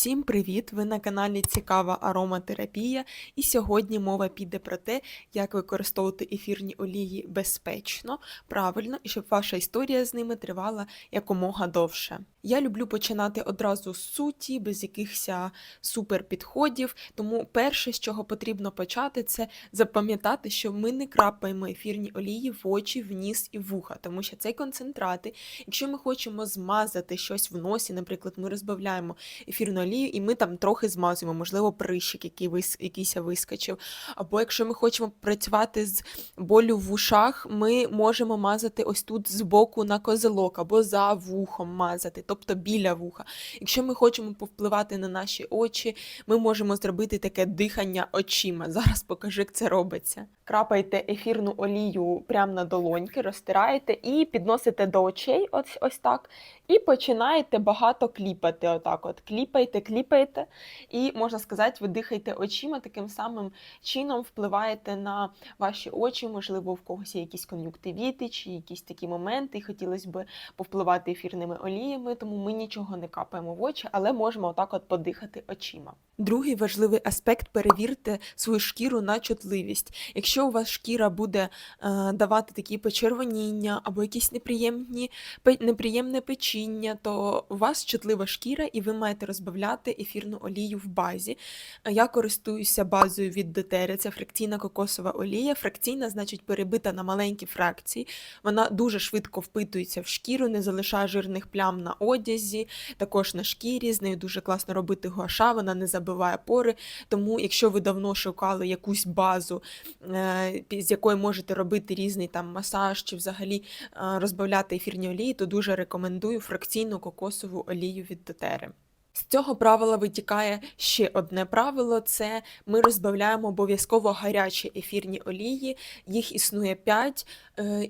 Всім привіт! Ви на каналі Цікава ароматерапія, і сьогодні мова піде про те, як використовувати ефірні олії безпечно, правильно і щоб ваша історія з ними тривала якомога довше. Я люблю починати одразу з суті, без якихось супер підходів. Тому перше, з чого потрібно почати, це запам'ятати, що ми не крапаємо ефірні олії в очі, в ніс і вуха, тому що це концентрати. Якщо ми хочемо змазати щось в носі, наприклад, ми розбавляємо ефірну олію, і ми там трохи змазуємо, можливо, прищик, який вис... якийсь вискочив. Або якщо ми хочемо працювати з болю в ушах, ми можемо мазати ось тут збоку на козелок, або за вухом мазати, тобто біля вуха. Якщо ми хочемо повпливати на наші очі, ми можемо зробити таке дихання очима. Зараз покажу, як це робиться. Крапайте ефірну олію прямо на долоньки, розтираєте і підносите до очей, ось, ось так. І починаєте багато кліпати. Отак от. Кліпаєте, і можна сказати, ви дихаєте очима, таким самим чином впливаєте на ваші очі, можливо, в когось є якісь кон'юктивіти чи якісь такі моменти, і хотілося б повпливати ефірними оліями, тому ми нічого не капаємо в очі, але можемо отак от подихати очима. Другий важливий аспект перевірте свою шкіру на чутливість. Якщо у вас шкіра буде е, давати такі почервоніння або якісь неприємні, неприємне печіння, то у вас чутлива шкіра, і ви маєте розбавляти ефірну олію в базі. Е, Я користуюся базою від Дотери, це фракційна кокосова олія. Фракційна, значить, перебита на маленькі фракції. Вона дуже швидко впитується в шкіру, не залишає жирних плям на одязі, також на шкірі. З нею дуже класно робити гуаша, вона не забиває пори. Тому, якщо ви давно шукали якусь базу, е, з якої можете робити різний там масаж чи взагалі е, розбавляти ефірні олії, то дуже рекомендую фракційну кокосову олію від Дотери. З цього правила витікає ще одне правило: це ми розбавляємо обов'язково гарячі ефірні олії. Їх існує 5,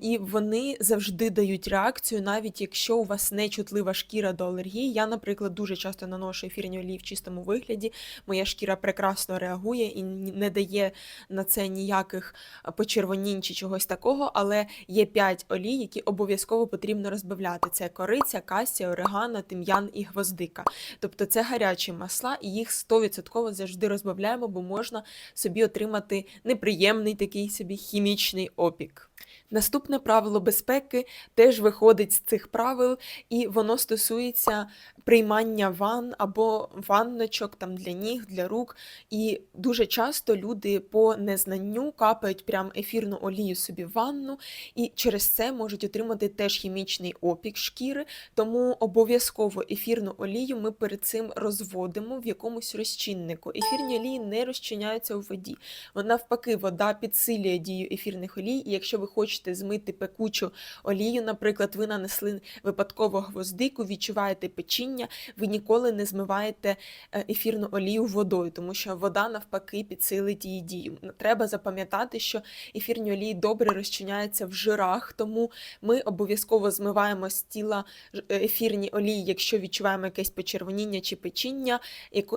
і вони завжди дають реакцію, навіть якщо у вас не чутлива шкіра до алергії. Я, наприклад, дуже часто наношу ефірні олії в чистому вигляді. Моя шкіра прекрасно реагує і не дає на це ніяких почервонінь чи чогось такого. Але є 5 олій, які обов'язково потрібно розбавляти: це кориця, касія, орегано, тим'ян і гвоздика. Тобто це гарячі масла, і їх 100% завжди розбавляємо, бо можна собі отримати неприємний такий собі хімічний опік. Наступне правило безпеки теж виходить з цих правил, і воно стосується приймання ванн або ванночок там для ніг, для рук. І дуже часто люди по незнанню капають прям ефірну олію собі в ванну, і через це можуть отримати теж хімічний опік шкіри. Тому обов'язково ефірну олію ми перед цим розводимо в якомусь розчиннику. Ефірні олії не розчиняються у воді. Вона навпаки, вода підсилює дію ефірних олій. І якщо ви хочете змити пекучу олію, наприклад, ви нанесли випадково гвоздику, відчуваєте печіння, ви ніколи не змиваєте е, ефірну олію водою, тому що вода навпаки підсилить її дію. Треба запам'ятати, що ефірні олії добре розчиняються в жирах, тому ми обов'язково змиваємо з тіла е, ефірні олії, якщо відчуваємо якесь почервоніння чи печіння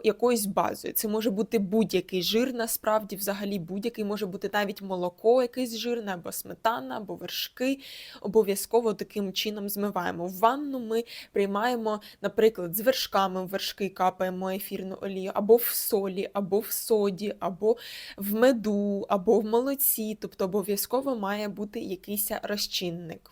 якоюсь базою. Це може бути будь-який жир, насправді, взагалі будь-який, може бути навіть молоко якесь жирне, або сметана, або вершки. Обов'язково таким чином змиваємо. В ванну ми приймаємо, наприклад, з вершками в вершки капаємо ефірну олію, або в солі, або в соді, або в меду, або в молоці. Тобто обов'язково має бути якийсь розчинник.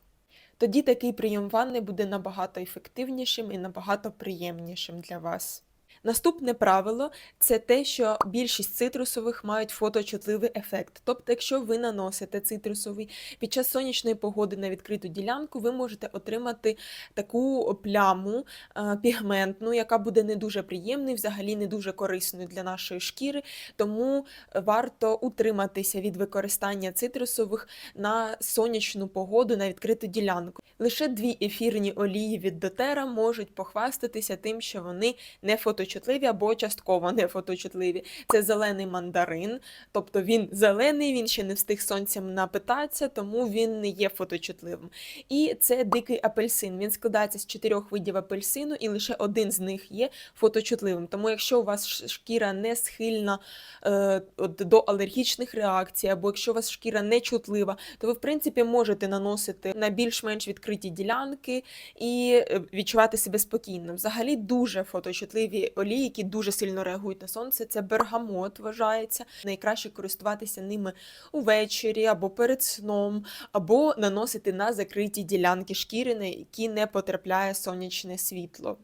Тоді такий прийом ванни буде набагато ефективнішим і набагато приємнішим для вас. Наступне правило це те, що більшість цитрусових мають фоточутливий ефект. Тобто, якщо ви наносите цитрусовий під час сонячної погоди на відкриту ділянку, ви можете отримати таку пляму е, пігментну, яка буде не дуже приємною, взагалі не дуже корисною для нашої шкіри. Тому варто утриматися від використання цитрусових на сонячну погоду на відкриту ділянку. Лише дві ефірні олії від дотера можуть похвастатися тим, що вони не фоточутливі або частково не фоточутливі. Це зелений мандарин, тобто він зелений, він ще не встиг сонцем напитатися, тому він не є фоточутливим. І це дикий апельсин. Він складається з чотирьох видів апельсину, і лише один з них є фоточутливим. Тому, якщо у вас шкіра не схильна е, до алергічних реакцій, або якщо у вас шкіра не чутлива, то ви в принципі можете наносити на більш-менш відкриті ділянки і е, відчувати себе спокійно. Взагалі дуже фоточутливі олії, які дуже сильно реагують на сонце. Це бергамот вважається. Найкраще користуватися ними увечері або перед сном, або наносити на закриті ділянки шкіри, на які не потрапляє сонячне світло.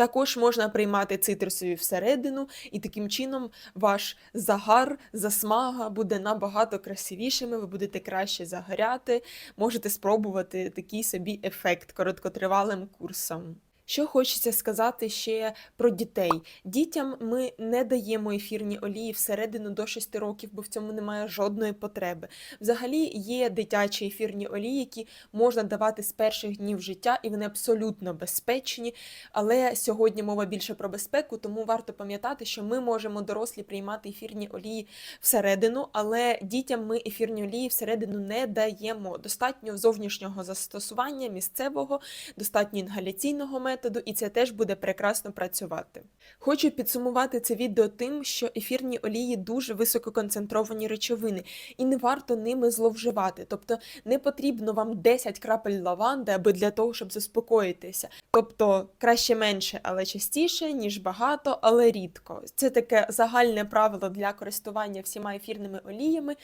Також можна приймати цитрусові всередину, і таким чином ваш загар, засмага буде набагато красивішими, ви будете краще загоряти, можете спробувати такий собі ефект короткотривалим курсом. Що хочеться сказати ще про дітей. Дітям ми не даємо ефірні олії всередину до 6 років, бо в цьому немає жодної потреби. Взагалі є дитячі ефірні олії, які можна давати з перших днів життя, і вони абсолютно безпечні. Але сьогодні мова більше про безпеку, тому варто пам'ятати, що ми можемо дорослі приймати ефірні олії всередину, але дітям ми ефірні олії всередину не даємо. Достатньо зовнішнього застосування місцевого, достатньо інгаляційного методу, і це теж буде прекрасно працювати. Хочу підсумувати це відео тим, що ефірні олії дуже висококонцентровані речовини, і не варто ними зловживати. Тобто не потрібно вам 10 крапель лаванди, аби для того, щоб заспокоїтися. Тобто краще менше, але частіше, ніж багато, але рідко. Це таке загальне правило для користування всіма ефірними оліями.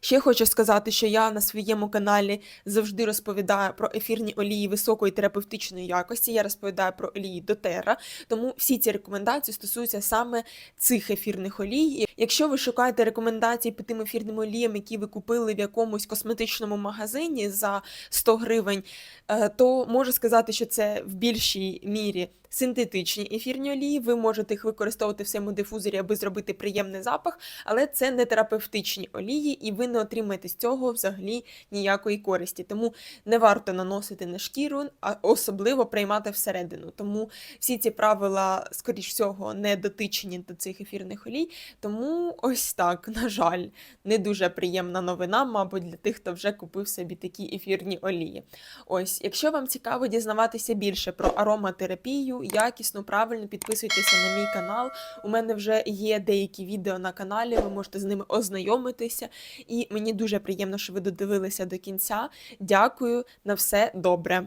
Ще хочу сказати, що я на своєму каналі завжди розповідаю про ефірні олії високої терапевтичної якості. Я розповідаю про олії дотера, тому всі ці рекомендації стосуються саме цих ефірних олій. Якщо ви шукаєте рекомендації по тим ефірним оліям, які ви купили в якомусь косметичному магазині за 100 гривень, е, то можу сказати, що це в більшій мірі синтетичні ефірні олії. Ви можете їх використовувати в своєму дифузорі, аби зробити приємний запах, але це не терапевтичні олії, і ви не отримаєте з цього взагалі ніякої користі. Тому не варто наносити на шкіру, а особливо приймати всередину. Тому всі ці правила, скоріш всього, не дотичні до цих ефірних олій. Тому ось так, на жаль, не дуже приємна новина, мабуть, для тих, хто вже купив собі такі ефірні олії. Ось, якщо вам цікаво дізнаватися більше про ароматерапію, якісно, правильно підписуйтеся на мій канал. У мене вже є деякі відео на каналі, ви можете з ними ознайомитися. І мені дуже приємно, що ви додивилися до кінця. Дякую на все добре.